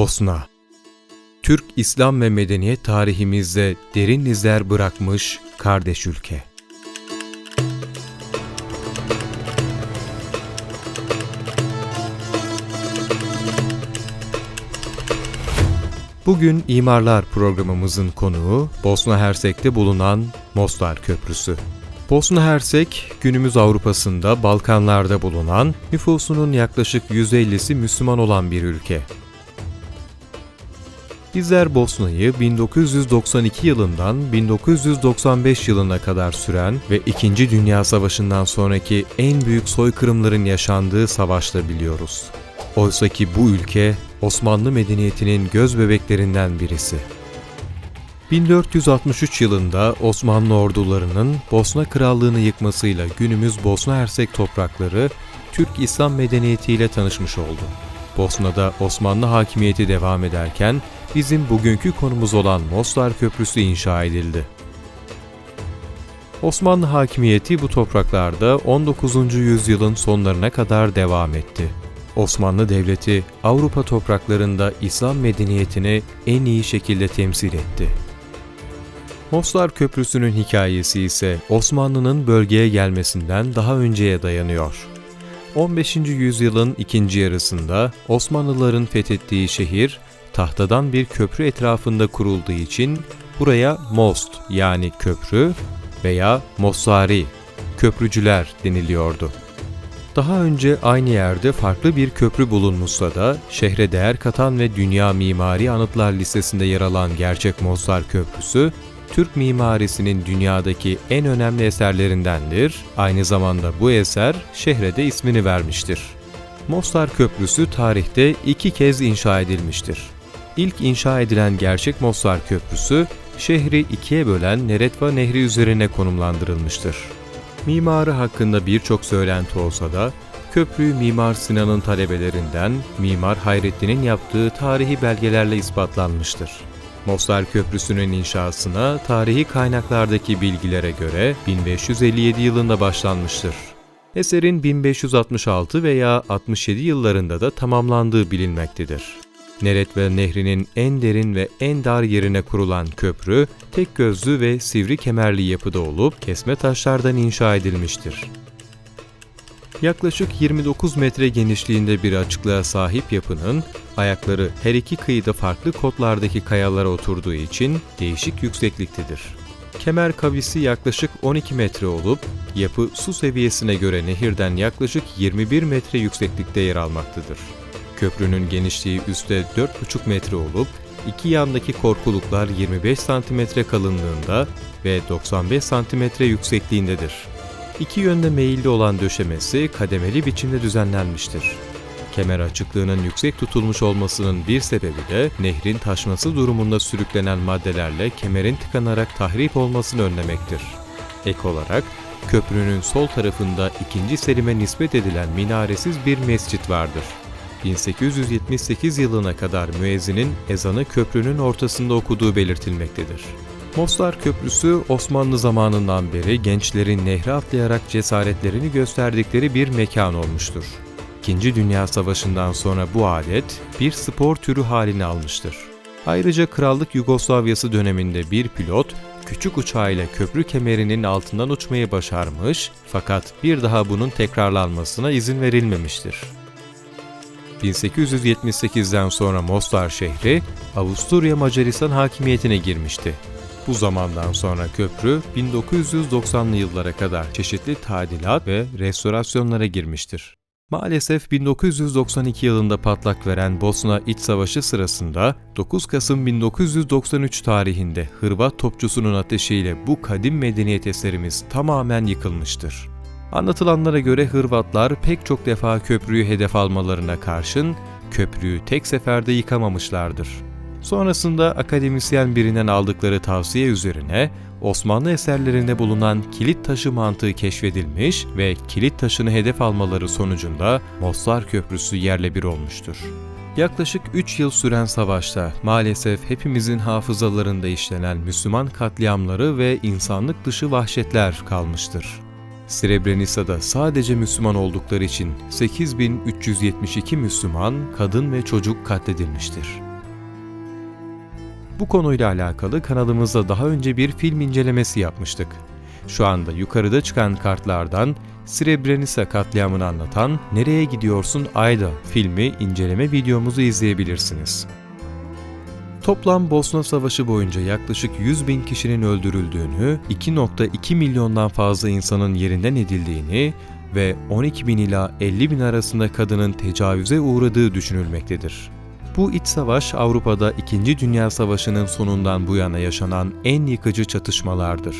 Bosna Türk, İslam ve medeniyet tarihimizde derin izler bırakmış kardeş ülke. Bugün İmarlar programımızın konuğu Bosna Hersek'te bulunan Mostar Köprüsü. Bosna Hersek, günümüz Avrupa'sında Balkanlarda bulunan, nüfusunun yaklaşık %50'si Müslüman olan bir ülke. Bizler Bosna'yı 1992 yılından 1995 yılına kadar süren ve İkinci Dünya Savaşı'ndan sonraki en büyük soykırımların yaşandığı savaşla biliyoruz. Oysa ki bu ülke Osmanlı medeniyetinin göz bebeklerinden birisi. 1463 yılında Osmanlı ordularının Bosna Krallığı'nı yıkmasıyla günümüz Bosna Hersek toprakları Türk İslam medeniyetiyle tanışmış oldu. Bosna'da Osmanlı hakimiyeti devam ederken bizim bugünkü konumuz olan Mostar Köprüsü inşa edildi. Osmanlı hakimiyeti bu topraklarda 19. yüzyılın sonlarına kadar devam etti. Osmanlı Devleti Avrupa topraklarında İslam medeniyetini en iyi şekilde temsil etti. Mostar Köprüsü'nün hikayesi ise Osmanlı'nın bölgeye gelmesinden daha önceye dayanıyor. 15. yüzyılın ikinci yarısında Osmanlıların fethettiği şehir tahtadan bir köprü etrafında kurulduğu için buraya most yani köprü veya Mossari, köprücüler deniliyordu. Daha önce aynı yerde farklı bir köprü bulunmuşsa da şehre değer katan ve Dünya Mimari Anıtlar listesinde yer alan gerçek Mostar Köprüsü, Türk mimarisinin dünyadaki en önemli eserlerindendir. Aynı zamanda bu eser şehre de ismini vermiştir. Mostar Köprüsü tarihte iki kez inşa edilmiştir. İlk inşa edilen gerçek Mostar Köprüsü, şehri ikiye bölen Neretva Nehri üzerine konumlandırılmıştır. Mimarı hakkında birçok söylenti olsa da, köprüyü Mimar Sinan'ın talebelerinden Mimar Hayrettin'in yaptığı tarihi belgelerle ispatlanmıştır. Mostar Köprüsü'nün inşasına tarihi kaynaklardaki bilgilere göre 1557 yılında başlanmıştır. Eserin 1566 veya 67 yıllarında da tamamlandığı bilinmektedir. Neretve Nehri'nin en derin ve en dar yerine kurulan köprü, tek gözlü ve sivri kemerli yapıda olup kesme taşlardan inşa edilmiştir. Yaklaşık 29 metre genişliğinde bir açıklığa sahip yapının, ayakları her iki kıyıda farklı kotlardaki kayalara oturduğu için değişik yüksekliktedir. Kemer kavisi yaklaşık 12 metre olup, yapı su seviyesine göre nehirden yaklaşık 21 metre yükseklikte yer almaktadır. Köprünün genişliği üstte 4,5 metre olup, iki yandaki korkuluklar 25 santimetre kalınlığında ve 95 santimetre yüksekliğindedir. İki yönde meyilli olan döşemesi kademeli biçimde düzenlenmiştir. Kemer açıklığının yüksek tutulmuş olmasının bir sebebi de nehrin taşması durumunda sürüklenen maddelerle kemerin tıkanarak tahrip olmasını önlemektir. Ek olarak köprünün sol tarafında 2. Selim'e nispet edilen minaresiz bir mescit vardır. 1878 yılına kadar müezzinin ezanı köprünün ortasında okuduğu belirtilmektedir. Mostar Köprüsü Osmanlı zamanından beri gençlerin nehre atlayarak cesaretlerini gösterdikleri bir mekan olmuştur. İkinci Dünya Savaşı'ndan sonra bu adet bir spor türü halini almıştır. Ayrıca Krallık Yugoslavyası döneminde bir pilot küçük uçağıyla köprü kemerinin altından uçmayı başarmış fakat bir daha bunun tekrarlanmasına izin verilmemiştir. 1878'den sonra Mostar şehri Avusturya Macaristan hakimiyetine girmişti. Bu zamandan sonra köprü 1990'lı yıllara kadar çeşitli tadilat ve restorasyonlara girmiştir. Maalesef 1992 yılında patlak veren Bosna İç Savaşı sırasında 9 Kasım 1993 tarihinde Hırvat topçusunun ateşiyle bu kadim medeniyet eserimiz tamamen yıkılmıştır. Anlatılanlara göre Hırvatlar pek çok defa köprüyü hedef almalarına karşın köprüyü tek seferde yıkamamışlardır. Sonrasında akademisyen birinden aldıkları tavsiye üzerine Osmanlı eserlerinde bulunan kilit taşı mantığı keşfedilmiş ve kilit taşını hedef almaları sonucunda Mostar Köprüsü yerle bir olmuştur. Yaklaşık 3 yıl süren savaşta maalesef hepimizin hafızalarında işlenen Müslüman katliamları ve insanlık dışı vahşetler kalmıştır. Srebrenica'da sadece Müslüman oldukları için 8372 Müslüman, kadın ve çocuk katledilmiştir. Bu konuyla alakalı kanalımızda daha önce bir film incelemesi yapmıştık. Şu anda yukarıda çıkan kartlardan Srebrenica katliamını anlatan Nereye Gidiyorsun Ayda filmi inceleme videomuzu izleyebilirsiniz. Toplam Bosna Savaşı boyunca yaklaşık 100 bin kişinin öldürüldüğünü, 2.2 milyondan fazla insanın yerinden edildiğini ve 12 bin ila 50 bin arasında kadının tecavüze uğradığı düşünülmektedir. Bu iç savaş Avrupa'da 2. Dünya Savaşı'nın sonundan bu yana yaşanan en yıkıcı çatışmalardır.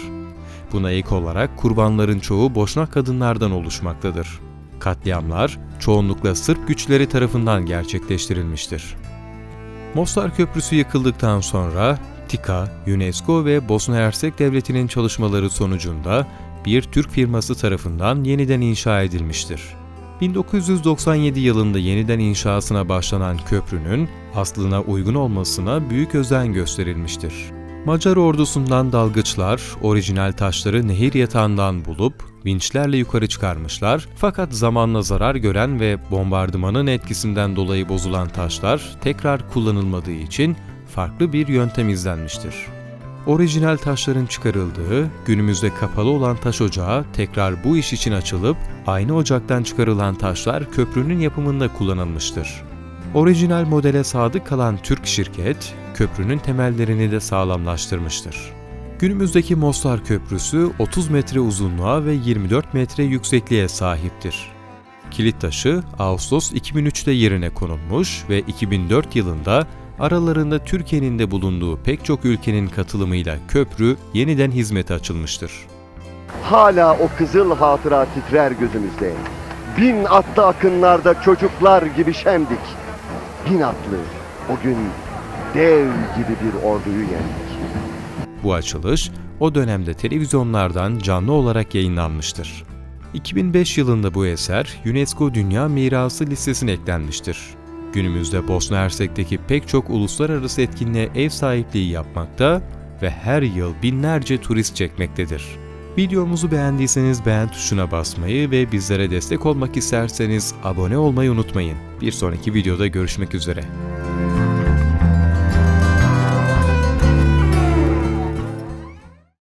Buna ek olarak kurbanların çoğu boşnak kadınlardan oluşmaktadır. Katliamlar çoğunlukla Sırp güçleri tarafından gerçekleştirilmiştir. Mostar Köprüsü yıkıldıktan sonra TİKA, UNESCO ve Bosna Hersek Devleti'nin çalışmaları sonucunda bir Türk firması tarafından yeniden inşa edilmiştir. 1997 yılında yeniden inşasına başlanan köprünün aslına uygun olmasına büyük özen gösterilmiştir. Macar ordusundan dalgıçlar orijinal taşları nehir yatağından bulup vinçlerle yukarı çıkarmışlar fakat zamanla zarar gören ve bombardımanın etkisinden dolayı bozulan taşlar tekrar kullanılmadığı için farklı bir yöntem izlenmiştir. Orijinal taşların çıkarıldığı, günümüzde kapalı olan taş ocağı tekrar bu iş için açılıp aynı ocaktan çıkarılan taşlar köprünün yapımında kullanılmıştır. Orijinal modele sadık kalan Türk şirket, köprünün temellerini de sağlamlaştırmıştır. Günümüzdeki Mostar Köprüsü 30 metre uzunluğa ve 24 metre yüksekliğe sahiptir. Kilit taşı Ağustos 2003'te yerine konulmuş ve 2004 yılında aralarında Türkiye'nin de bulunduğu pek çok ülkenin katılımıyla köprü yeniden hizmete açılmıştır. Hala o kızıl hatıra titrer gözümüzde. Bin atlı akınlarda çocuklar gibi şemdik. Bin atlı o gün dev gibi bir orduyu yendik. Bu açılış o dönemde televizyonlardan canlı olarak yayınlanmıştır. 2005 yılında bu eser UNESCO Dünya Mirası listesine eklenmiştir. Günümüzde Bosna Hersek'teki pek çok uluslararası etkinliğe ev sahipliği yapmakta ve her yıl binlerce turist çekmektedir. Videomuzu beğendiyseniz beğen tuşuna basmayı ve bizlere destek olmak isterseniz abone olmayı unutmayın. Bir sonraki videoda görüşmek üzere.